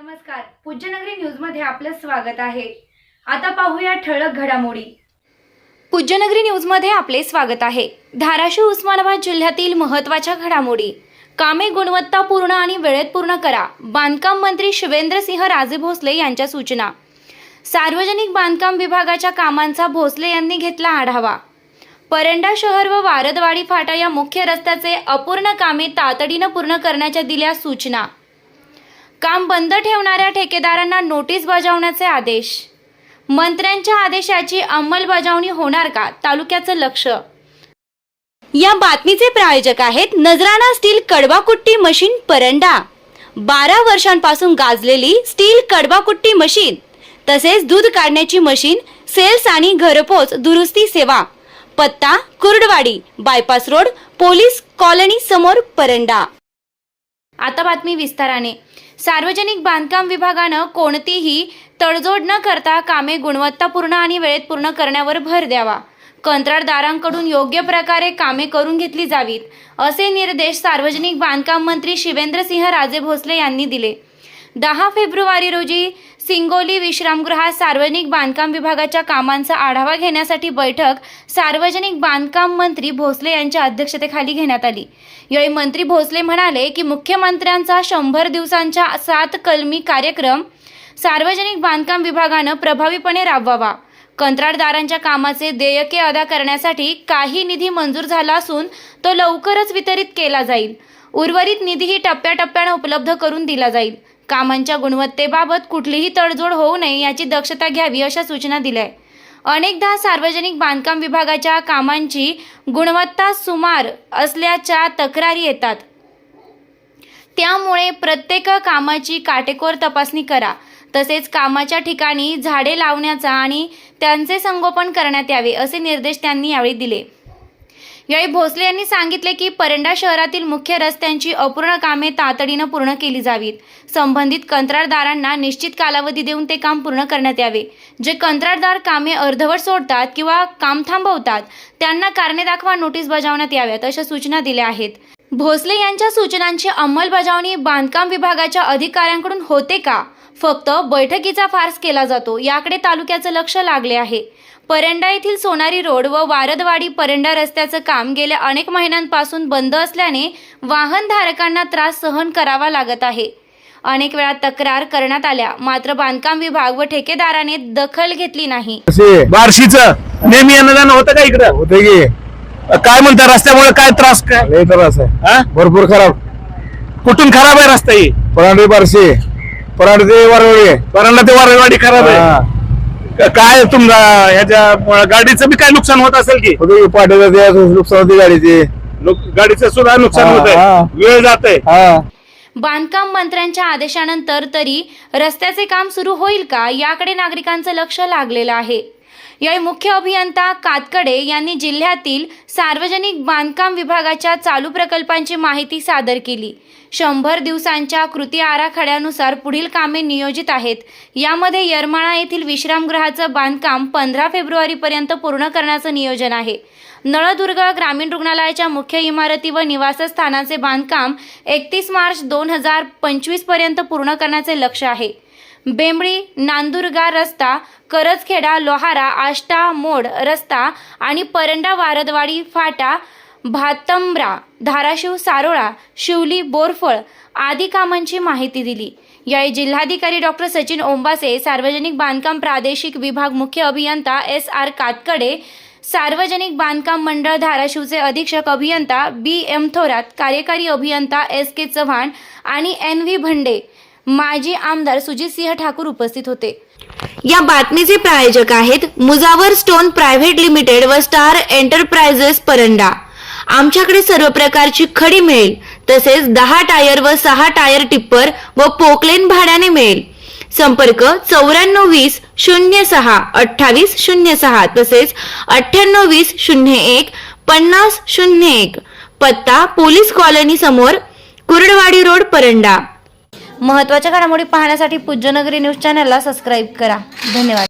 नमस्कार. पूज्यनगरी न्यूजमध्ये आपलं स्वागत आहे. आता पाहूया ठळक घडामोडी. पूज्यनगरी न्यूजमध्ये आपले स्वागत आहे. धाराशिव उस्मानाबाद जिल्ह्यातील महत्त्वाच्या घडामोडी. कामे गुणवत्तापूर्ण आणि वेळेत पूर्ण करा. बांधकाम मंत्री शिवेंद्रसिंह राजे भोसले यांच्या सूचना. सार्वजनिक बांधकाम विभागाच्या कामांचा भोसले यांनी घेतला आढावा. परंडा शहर व वारदवाडी फाटा या मुख्य रस्त्याचे अपूर्ण कामे तातडीनं पूर्ण करण्याच्या दिल्या सूचना. काम बंद ठेवणाऱ्या ठेकेदारांना नोटीस बजावण्याचे आदेश. मंत्र्यांच्या आदेशाची अंमलबजावणी होणार का? तालुक्याचं लक्ष. या बातमीचे प्रायोजक आहेत नजराणा स्टील कडवाकुट्टी मशीन परंडा. बारा वर्षांपासून गाजलेली स्टील कडवाकुट्टी मशीन तसेच दूध काढण्याची मशीन सेल्स आणि घरपोच दुरुस्ती सेवा. पत्ता Kurduwadi bypass road police colony समोर परंडा. आता बातमी विस्ताराने. सार्वजनिक बांधकाम विभागानं कोणतीही तडजोड न करता कामे गुणवत्तापूर्ण आणि वेळेत पूर्ण करण्यावर भर द्यावा. कंत्राटदारांकडून योग्य प्रकारे कामे करून घेतली जावीत असे निर्देश सार्वजनिक बांधकाम मंत्री शिवेंद्रसिंह राजे भोसले यांनी दिले. दहा फेब्रुवारी रोजी सिंगोली विश्रामगृहात सार्वजनिक बांधकाम विभागाच्या कामांचा आढावा घेण्यासाठी बैठक सार्वजनिक बांधकाम मंत्री भोसले यांच्या अध्यक्षतेखाली घेण्यात आली. यावेळी मंत्री भोसले म्हणाले की मुख्यमंत्र्यांचा शंभर दिवसांच्या सात कलमी कार्यक्रम सार्वजनिक बांधकाम विभागानं प्रभावीपणे राबवावा. कंत्राटदारांच्या कामाचे देयके अदा करण्यासाठी काही निधी मंजूर झाला असून तो लवकरच वितरित केला जाईल. उर्वरित निधीही टप्प्याटप्प्यानं उपलब्ध करून दिला जाईल. कामांच्या गुणवत्तेबाबत कुठलीही तडजोड होऊ नये याची दक्षता घ्यावी अशा सूचना दिल्या आहे अनेकदा सार्वजनिक बांधकाम विभागाच्या कामांची गुणवत्ता सुमार असल्याच्या तक्रारी येतात. त्यामुळे प्रत्येक कामाची काटेकोर तपासणी करा. तसेच कामाच्या ठिकाणी झाडे लावण्याचा आणि त्यांचे संगोपन करण्यात यावे असे निर्देश त्यांनी यावेळी दिले. यावेळी भोसले यांनी सांगितले की परंडा शहरातील मुख्य रस्त्यांची अपूर्ण कामे तातडीनं पूर्ण केली जावीत. संबंधित कंत्राटदारांना निश्चित कालावधी देऊन ते काम पूर्ण करण्यात यावे. जे कंत्राटदार कामे अर्धवट सोडतात किंवा काम थांबवतात त्यांना कारणे दाखवा नोटीस बजावण्यात याव्यात अशा सूचना दिल्या आहेत. भोसले यांच्या सूचनांची अंमलबजावणी बांधकाम विभागाच्या अधिकाऱ्यांकडून होते का? फक्त बैठकीचा फार्स केला जातो. याकडे तालुक्याचं लक्ष लागले आहे. परंडा येथील सोनारी रोड व वारदवाडी परंडा रस्त्याचं काम गेल्या अनेक महिन्यांपासून बंद असल्याने वाहनधारकांना त्रास सहन करावा लागत आहे. अनेक वेळा तक्रार करण्यात आल्या. मात्र बांधकाम विभाग व ठेकेदाराने दखल घेतली नाही. बार्शीच नेहमी जाणं होतं का इकडं? होते की. काय म्हणता रस्त्यामुळे काय त्रास काय? लय त्रास आहे. हा? भरपूर खराब. कुठून खराब आहे रस्ता ही? परांडे बारशे. परांडे ते वारवळे परंडा ते वारवाडी खराब आहे. क- काय तुमचा ह्याच्या गाडीचं बी काय नुकसान होत असेल की? होते पाठीला ते नुकसान होते गाडीचे. नुक- गाडीचं सुद्धा नुकसान हा, होत हा. आहे वेळ जात आहे हा. बांधकाम मंत्र्यांच्या आदेशानंतर तरी रस्त्याचे काम सुरू होईल का याकडे नागरिकांचं लक्ष लागलेलं आहे. यावेळी मुख्य अभियंता कातकडे यांनी जिल्ह्यातील सार्वजनिक बांधकाम विभागाच्या चालू प्रकल्पांची माहिती सादर केली. शंभर दिवसांच्या कृती आराखड्यानुसार पुढील कामे नियोजित आहेत. यामध्ये यरमाळा येथील विश्रामगृहाचं बांधकाम पंधरा फेब्रुवारीपर्यंत पूर्ण करण्याचं नियोजन आहे. नळदुर्ग ग्रामीण रुग्णालयाच्या मुख्य इमारती व निवासस्थानाचे बांधकाम एकतीस मार्च दोन हजार पंचवीसपर्यंत पूर्ण करण्याचे लक्ष आहे. बेंबळी नांदुरगा रस्ता करजखेडा लोहारा आष्टा मोड रस्ता आणि परंडा वारदवाडी फाटा भातंब्रा धाराशिव सारोळा शिवली बोरफळ आदी कामांची माहिती दिली. यावेळी जिल्हाधिकारी डॉक्टर सचिन ओंबासे सार्वजनिक बांधकाम प्रादेशिक विभाग मुख्य अभियंता एस आर कातकडे सार्वजनिक बांधकाम मंडळ धाराशिवचे अधीक्षक अभियंता बी एम थोरात कार्यकारी अभियंता एस के चव्हाण आणि एन व्ही भंडे माजी आमदार सुजितसिंह ठाकूर उपस्थित होते. या बातमीचे प्रायोजक आहेत मुजावर स्टोन प्रायव्हेट लिमिटेड व स्टार एंटरप्राइजेस परंडा. आमच्याकडे सर्व प्रकारची खडी मिळेल तसेच दहा टायर व सहा टायर टिप्पर व पोकलेन भाड्याने मिळेल. संपर्क चौऱ्याण्णव वीस शून्य सहा अठ्ठावीस शून्य सहा तसेच अठ्ठ्याण्णव वीस शून्य एक पन्नास शून्य एक. पत्ता पोलीस कॉलनी समोर कुर्डवाडी रोड परंडा. महत्त्वाच्या घडामोडी पाहण्यासाठी पूज्यनगरी न्यूज चॅनलला सबस्क्राईब करा. धन्यवाद.